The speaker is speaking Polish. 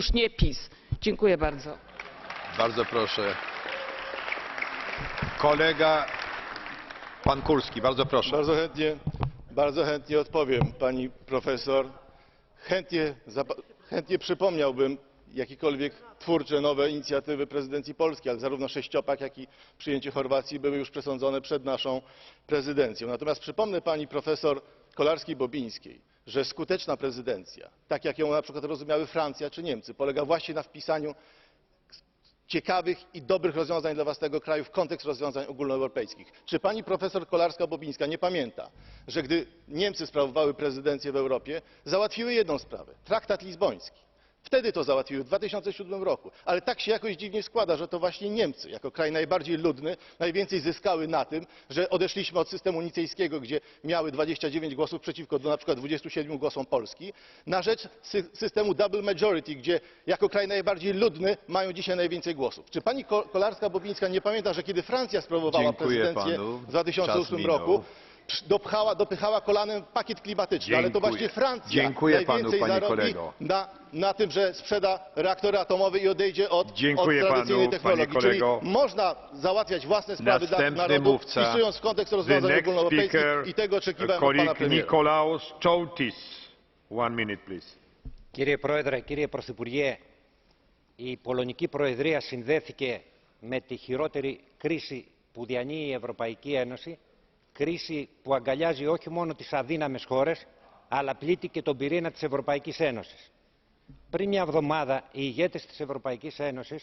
już nie PiS. Dziękuję bardzo. Bardzo proszę. Kolega pan Kurski, bardzo proszę. Bardzo chętnie, bardzo chętnie odpowiem pani profesor. Chętnie, chętnie przypomniałbym jakiekolwiek twórcze nowe inicjatywy prezydencji polskiej, ale zarówno sześciopak, jak i przyjęcie Chorwacji były już przesądzone przed naszą prezydencją. Natomiast przypomnę pani profesor Kolarskiej-Bobińskiej, że skuteczna prezydencja, tak jak ją na przykład rozumiały Francja czy Niemcy, polega właśnie na wpisaniu ciekawych i dobrych rozwiązań dla własnego kraju w kontekst rozwiązań ogólnoeuropejskich. Czy pani profesor Kolarska-Bobińska nie pamięta, że gdy Niemcy sprawowały prezydencję w Europie, załatwiły jedną sprawę traktat lizboński. Wtedy to załatwiły w 2007 roku, ale tak się jakoś dziwnie składa, że to właśnie Niemcy, jako kraj najbardziej ludny, najwięcej zyskały na tym, że odeszliśmy od systemu nicejskiego, gdzie miały 29 głosów przeciwko do na przykład 27 głosom Polski, na rzecz sy- systemu double majority, gdzie jako kraj najbardziej ludny mają dzisiaj najwięcej głosów. Czy pani Ko- Kolarska-Bobińska nie pamięta, że kiedy Francja sprawowała Dziękuję prezydencję panu. w 2008 Czas minął. roku, dopchała, dopychała kolanem pakiet klimatyczny, ale to Dziękuję. właśnie Francja Dziękuję panu, najwięcej panie zarobi kolego. na, na tym, że sprzeda reaktory atomowe i odejdzie od, od Dziękuję tradycyjnej panu, technologii. panie kolego. Czyli można załatwiać własne sprawy dla Następny narodu, mówca. wpisując w kontekst The rozwiązań next ogólnoeuropejskich speaker, i tego oczekiwałem od pana colleague premiera. Nikolaos Choutis. One minute, please. Κύριε Πρόεδρε, κύριε Πρωθυπουργέ, η Πολωνική Προεδρία συνδέθηκε με τη χειρότερη κρίση που διανύει η Ευρωπαϊκή Ένωση, κρίση που αγκαλιάζει όχι μόνο τις αδύναμες χώρες, αλλά πλήττει και τον πυρήνα της Ευρωπαϊκής Ένωσης. Πριν μια εβδομάδα, οι ηγέτες της Ευρωπαϊκής Ένωσης